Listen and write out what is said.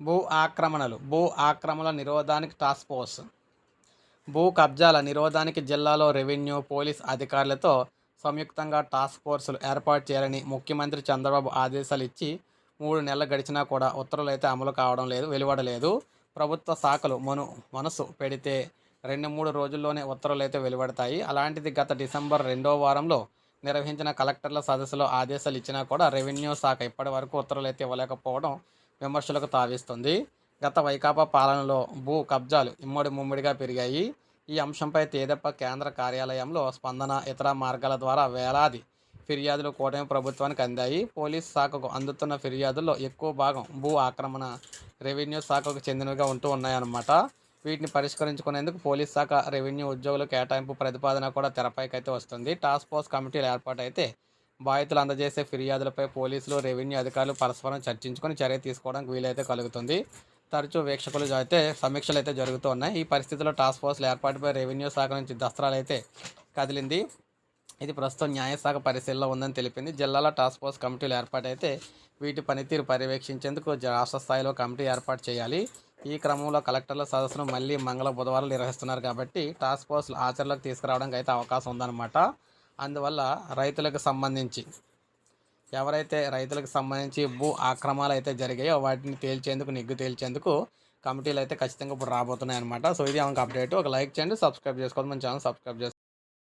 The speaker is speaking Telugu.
భూ ఆక్రమణలు భూ ఆక్రమణ నిరోధానికి టాస్క్ ఫోర్స్ భూ కబ్జాల నిరోధానికి జిల్లాలో రెవెన్యూ పోలీస్ అధికారులతో సంయుక్తంగా టాస్క్ ఫోర్సులు ఏర్పాటు చేయాలని ముఖ్యమంత్రి చంద్రబాబు ఆదేశాలు ఇచ్చి మూడు నెలలు గడిచినా కూడా ఉత్తర్వులు అయితే అమలు కావడం లేదు వెలువడలేదు. ప్రభుత్వ శాఖలు మను మనసు పెడితే రెండు మూడు రోజుల్లోనే ఉత్తర్వులు అయితే వెలువడతాయి. అలాంటిది గత డిసెంబర్ రెండో వారంలో నిర్వహించిన కలెక్టర్ల సదస్సులో ఆదేశాలు ఇచ్చినా కూడా రెవెన్యూ శాఖ ఇప్పటి వరకు ఉత్తర్వులు అయితే ఇవ్వలేకపోవడం విమర్శలకు తావిస్తుంది. గత వైకాపా పాలనలో భూ కబ్జాలు ఇమ్మడి ముమ్మడిగా పెరిగాయి. ఈ అంశంపై తేదప్ప కేంద్ర కార్యాలయంలో స్పందన ఇతర మార్గాల ద్వారా వేలాది ఫిర్యాదులు కూటమి ప్రభుత్వానికి అందాయి. పోలీస్ శాఖకు అందుతున్న ఫిర్యాదుల్లో ఎక్కువ భాగం భూ ఆక్రమణ రెవెన్యూ శాఖకు చెందినవిగా ఉంటూ ఉన్నాయన్నమాట. వీటిని పరిష్కరించుకునేందుకు పోలీస్ శాఖ రెవెన్యూ ఉద్యోగుల కేటాయింపు ప్రతిపాదన కూడా తెరపైకైతే వస్తుంది. టాస్క్ ఫోర్స్ కమిటీలు ఏర్పాటైతే బాధితులు అందజేసే ఫిర్యాదులపై పోలీసులు రెవెన్యూ అధికారులు పరస్పరం చర్చించుకొని చర్య తీసుకోవడానికి వీలైతే కలుగుతుంది. తరచూ వీక్షకులు అయితే సమీక్షలు అయితే జరుగుతూ ఉన్నాయి. ఈ పరిస్థితుల్లో టాస్క్ ఫోర్స్ల ఏర్పాటుపై రెవెన్యూ శాఖ నుంచి దస్త్రాలు అయితే కదిలింది. ఇది ప్రస్తుతం న్యాయశాఖ పరిశీలనలో ఉందని తెలిపింది. జిల్లాలో టాస్క్ ఫోర్స్ కమిటీలు ఏర్పాటైతే వీటి పనితీరు పర్యవేక్షించేందుకు రాష్ట్ర స్థాయిలో కమిటీ ఏర్పాటు చేయాలి. ఈ క్రమంలో కలెక్టర్ల సదస్సును మళ్ళీ మంగళ బుధవారం నిర్వహిస్తున్నారు కాబట్టి టాస్క్ ఫోర్స్ ఆచరణలోకి తీసుకురావడానికి అయితే అవకాశం ఉందన్నమాట. అందువల్ల రైతులకు సంబంధించి ఎవరైతే రైతులకు సంబంధించి భూ ఆక్రమాలు అయితే జరిగాయో వాటిని తేల్చేందుకు నిగ్గు తేల్చేందుకు కమిటీలు అయితే ఖచ్చితంగా ఇప్పుడు రాబోతున్నాయి అనమాట సో ఇది ఆమెకు అప్డేట్? ఒక లైక్ చేయండి సబ్స్క్రైబ్ చేసుకోండి మన ఛానల్ సబ్స్క్రైబ్ చేసుకోండి